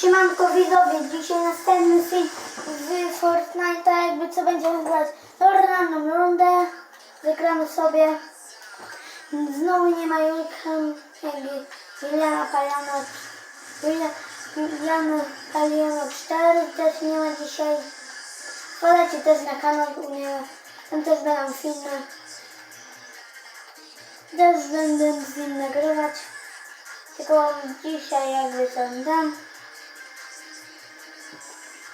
Siemanko widzowie, dzisiaj następny film z Fortnite'a, jakby co będziemy grać. Normalną rundę, wygramy sobie, znowu nie ma Julka, jakby Juliana Paliano, Julia- Juliana Paliano 4 też nie ma dzisiaj, polecie też na kanał u mnie, tam też będą filmy, też będę z nim nagrywać, tylko dzisiaj jakby co dam.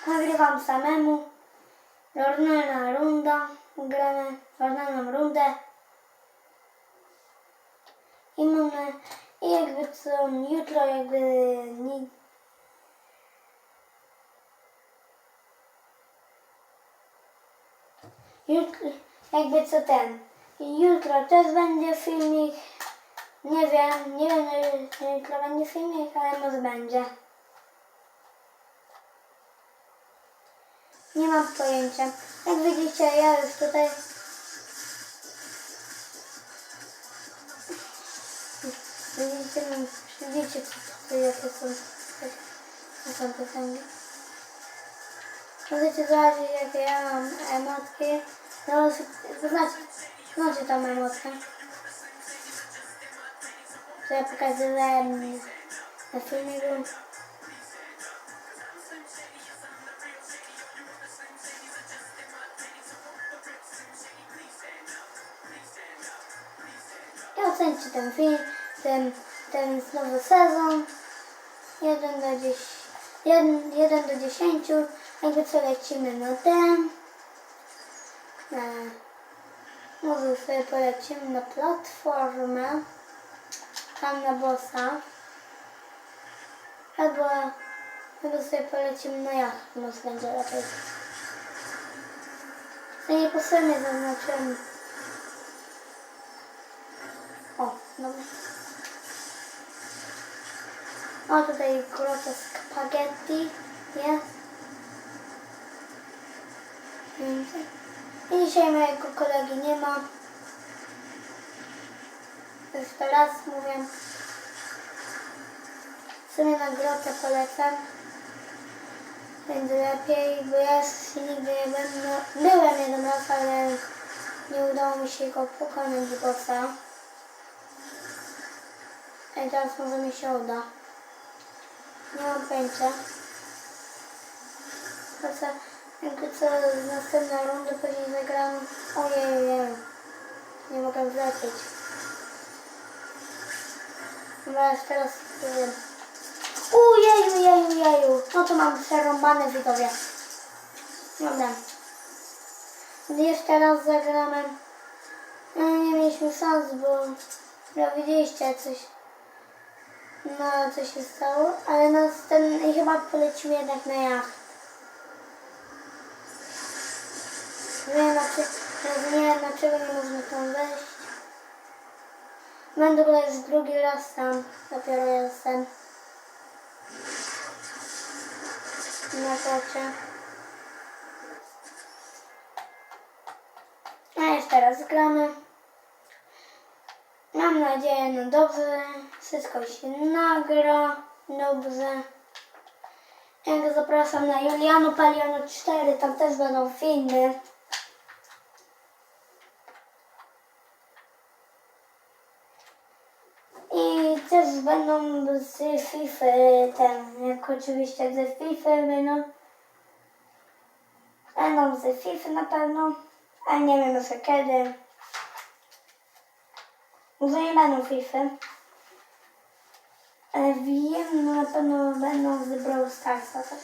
Nagrywam samemu. Normalna runda. Gramy normalną rundę. I mamy, i jakby co jutro jakby nie, jutro, jakby co ten. Jutro też będzie filmik. Nie wiem, nie wiem, czy jutro będzie filmik, ale może będzie. Nie mam pojęcia. Jak widzicie, ja już tutaj. Widzicie, widzicie jakie są, jakie są piosenki. Możecie zobaczyć, jakie ja mam emotki. No, znacie, znacie tą emotkę. Co ja pokazywałem na filmiku. I ocencie ten film, ten, ten nowy sezon. 1 do 10, 1, 1 do 10. Jakby co lecimy na ten. Na, może sobie polecimy na platformę. Tam na bossa. Albo, albo sobie polecimy na jacht. Może będzie lepiej. To nie po sobie zaznaczyłem. O, dobra. O, tutaj grota spaghetti jest. I dzisiaj mojego kolegi nie ma. Już teraz mówię. W sumie na grotę polecam. Będzie lepiej, bo ja jeszcze nigdy nie będę. Byłem jeden raz, ale nie udało mi się go pokonać bossa. I teraz może mi się uda. Pojęcia. To co, jakby co z następnej rundy później zagram. Ojej, ojej. Nie mogę wlecieć. Chyba już teraz wiem. Ujeju, jeju, jeju. No to mam przerąbane widzowie. Dobra. Jeszcze raz zagramy. No, nie mieliśmy szans, bo no, widzieliście coś. No, co się stało, ale następny chyba polecimy jednak na jacht. Nie wiem, dlaczego, nie dlaczego nie można tam wejść. Będę go już drugi raz tam, dopiero jestem. Na kocie. A jeszcze raz gramy. Mam nadzieję na dobrze. Wszystko się nagra dobrze. Jak zapraszam na Juliano Paliano 4, tam też będą filmy. I też będą z FIFA ten, jak oczywiście ze FIFA będą. Będą z FIFA na pewno, ale nie wiem jeszcze kiedy. Może nie będą FIFA. Ale wiem, no na pewno będą z Brawl Starsa też.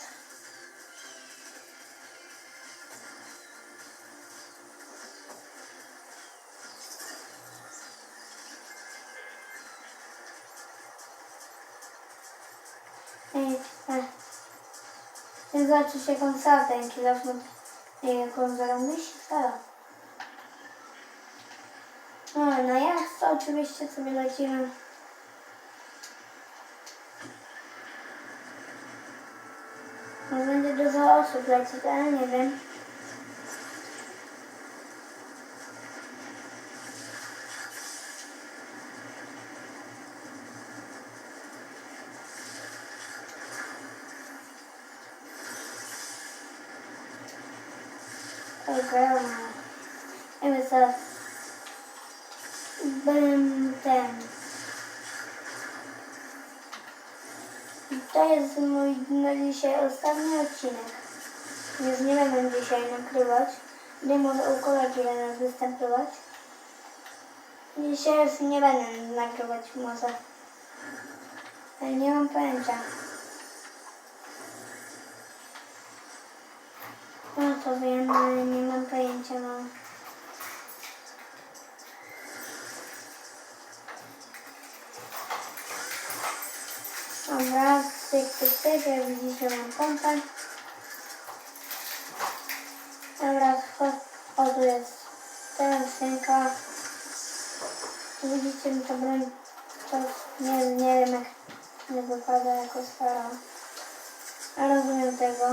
Ej, e. Chcę zobaczyć jak on stał ten kilofon. Ej, jak on zarąbić stał. No, ja chcę oczywiście sobie rodziłem. Może będzie dużo osób lecieć, ale nie wiem. Hey, grandma. It was us. Jest mój na dzisiaj ostatni odcinek. Już nie będę dzisiaj nagrywać. Nie może u kolegi będę występować. Dzisiaj już nie będę nagrywać może. Ale nie mam pojęcia. No to wiem, ale nie mam pojęcia no. Dobra, cyk, cyk, cyk, jak widzicie mam pompę. Dobra, cho- o tu jest teraz szynka. Widzicie mi to broń, to nie, nie wiem jak nie wypada jako stara. Ja rozumiem tego.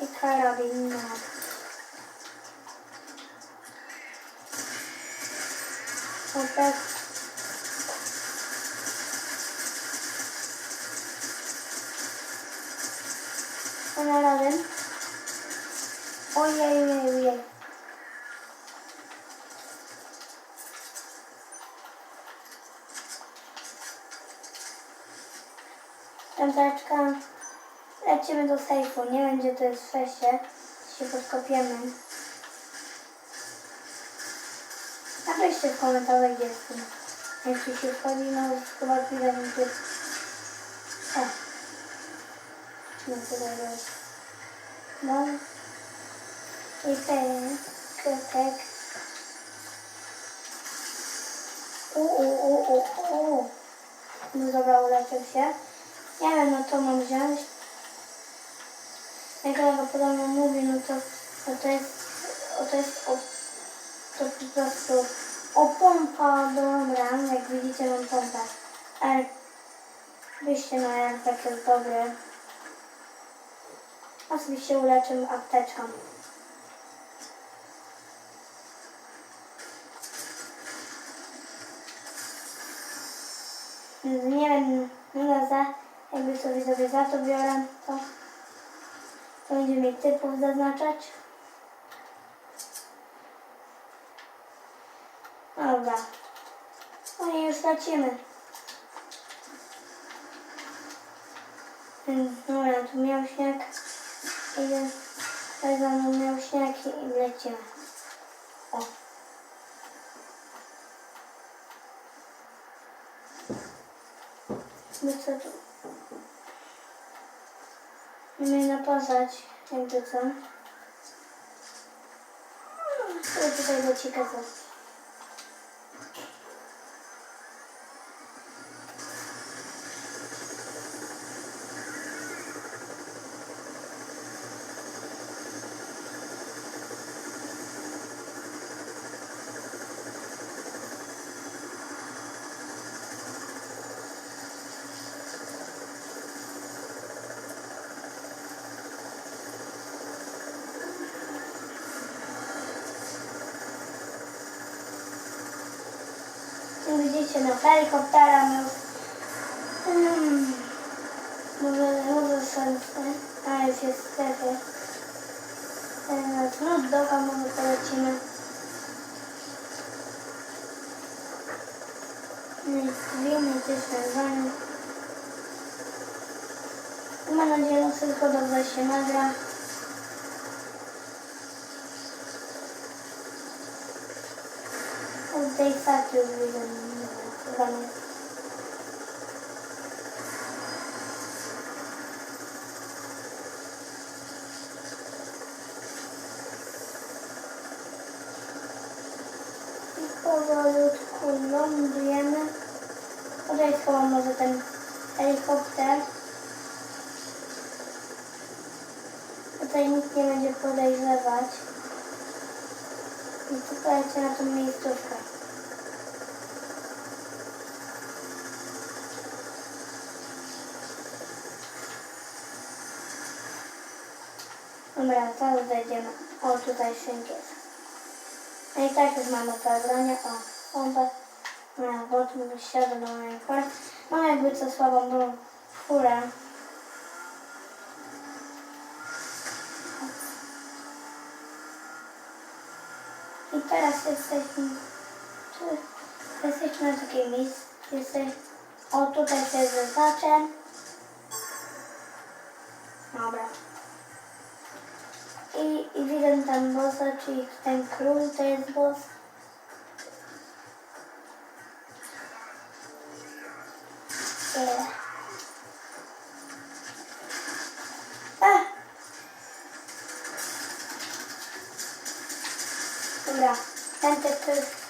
I, i karabin, no. O razem. Ojej, ojej, ojej. Piąteczka. Lecimy do sejfu. Nie wiem, gdzie to jest w szeście. Się podkopiemy. Napiszcie w komentarzach, gdzie jestem. Jak ci się wchodzi, no chyba chwilę mi tu... O. Jest. No. I pek. U, u, u, u, u. No dobra, uleczył się. Nie wiem, no to mam wziąć. Jak kolega podobno mówi, no to, no to jest, o, to jest, o, to po prostu o pompa, dobra, jak widzicie mam pompę. Ale wyjście no jak tak jest dobre. Oczywiście uleczę apteczką. Nie wiem, no za, jakby sobie sobie za to biorę, to, to będzie mi typów zaznaczać. Dobra. No i już lecimy. Dobra, tu miał śnieg. Idę. Mną miał śnieg i lecimy. O. No co tu? Mnie napoznać, jakby co. Ale tutaj do ciekawe. Widzicie, no helikoptera miał. Hmm. Może, może sensy. A już jest w strefie. Teraz no doga może polecimy. No i wiemy też nazwanie. Mam nadzieję, że wszystko dobrze się nagra. Od tej faty już widzę. Nie. I powolutku lądujemy. Tutaj schowam może ten helikopter. Tutaj nikt nie będzie podejrzewać. I polecę na tą miejscówkę. Dobra, teraz wejdziemy. O, tutaj szynki jest. No i tak już mamy to bronię. O, pompę. Miałem bot, mówię, siadę do Minecraft. Mam jakby co słabą tą furę. I teraz jesteśmy... Tu, jesteśmy na takiej miejscu. Jesteś... O, tutaj się zaznaczę. Dobra. I, I widzę tam bossa, czyli ten król to jest boss. Dobra, ten to jest...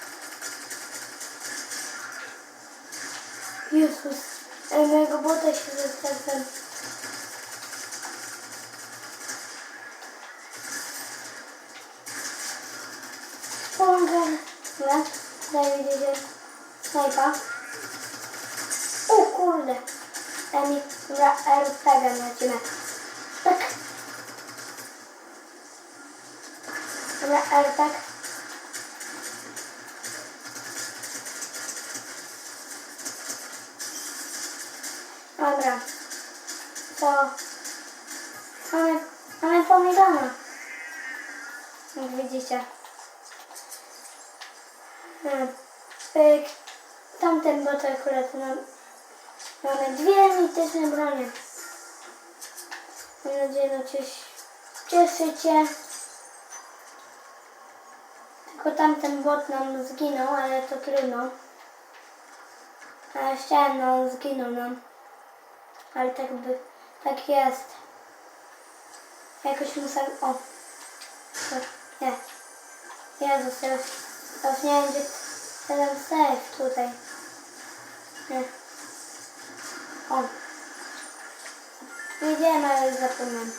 Jezus, mojego bota się zastracam. Mi gdzie snajpa. O kurde. Daj mi dobra, RPG lecimy. Tak. Dobra, RPG. Dobra. To mamy, mamy pomidana. Jak widzicie. Pyk. Tamten bot akurat mam. Mamy dwie mityczne bronie. Mam nadzieję, że cię cieszycie. Tylko tamten bot nam zginął, ale to trudno. A chciałem, no on zginął nam. Ale tak by, tak jest. Jakoś muszę, o. To, nie. Jezus, teraz, teraz nie będzie ten safe tutaj. Nie. O. Wiedziałem, ale już zapomniałem.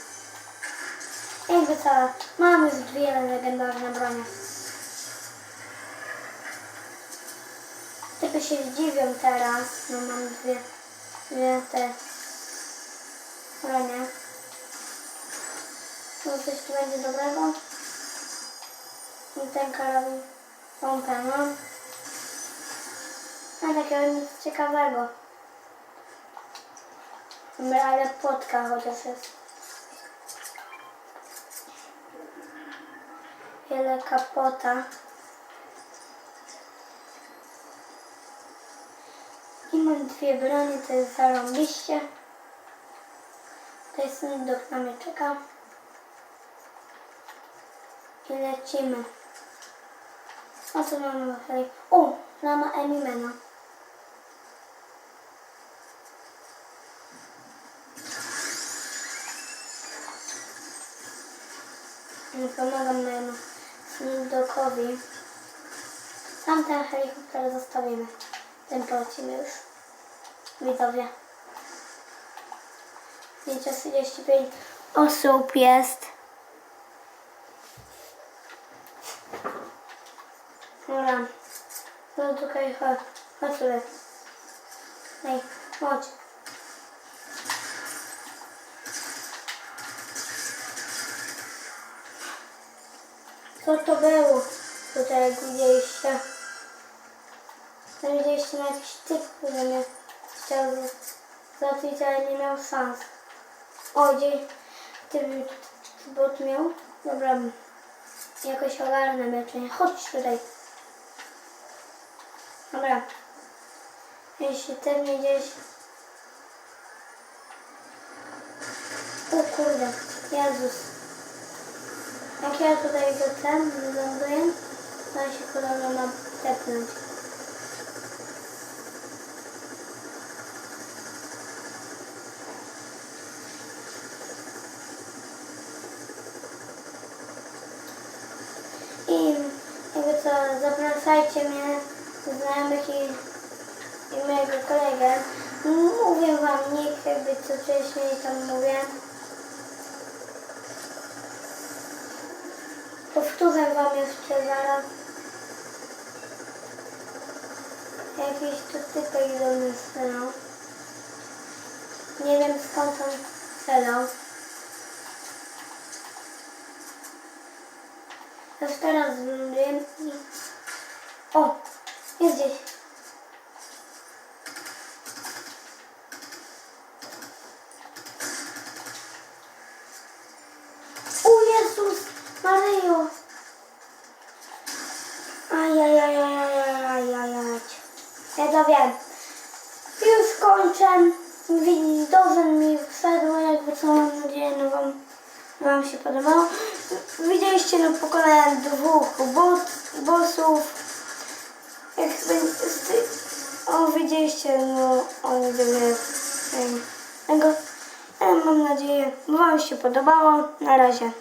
Jakby co, mam już dwie legendarne bronie. Tylko się zdziwią teraz, no mam dwie, dwie te bronie. No coś tu będzie dobrego. I ten karabin pompę mam. A takiego nic ciekawego. Dobra, ale płotka chociaż jest. Wiele kapota. I mam dwie broni, to jest zarąbiście. Tutaj sądok na mnie czeka. I lecimy. A co mamy? O, lama Emimena. Pomagam mojemu Snildokowi. Tamten helikopter zostawimy. Ten polecimy już. Widzowie. 535 osób jest. Dobra. No tutaj chodź. Chodź tutaj. Ej, chodź. Co to było? Tutaj widzieliście. Tam widzieliście na jakiś typ, który mnie chciał załatwić, ale nie miał szans. O, gdzie ty bot miał? Dobra, jakoś ogarnę leczenie. Chodź tutaj. Dobra. Jeśli ty mnie gdzieś... O kurde, Jezus. Jak ja tutaj go ten wyląduję, to się podobno ma tepnąć. I jakby co, zapraszajcie mnie, znajomych i, i mojego kolegę. Mówię wam nick, jakby co wcześniej tam mówię. Powtórzę wam jeszcze zaraz. Jakiś tu typek do mnie. Nie wiem skąd on strzelał. Już teraz wyląduję i... O! Jest gdzieś. O Jezus! Maryjo! Widzowie, już kończę. Wi- Dobrze mi wszedł, jakby co mam nadzieję, no wam, wam się podobało. Widzieliście, no pokonałem dwóch bot, bossów. Jak o widzieliście, no oni sobie tego. Ale mam nadzieję, wam się podobało. Na razie.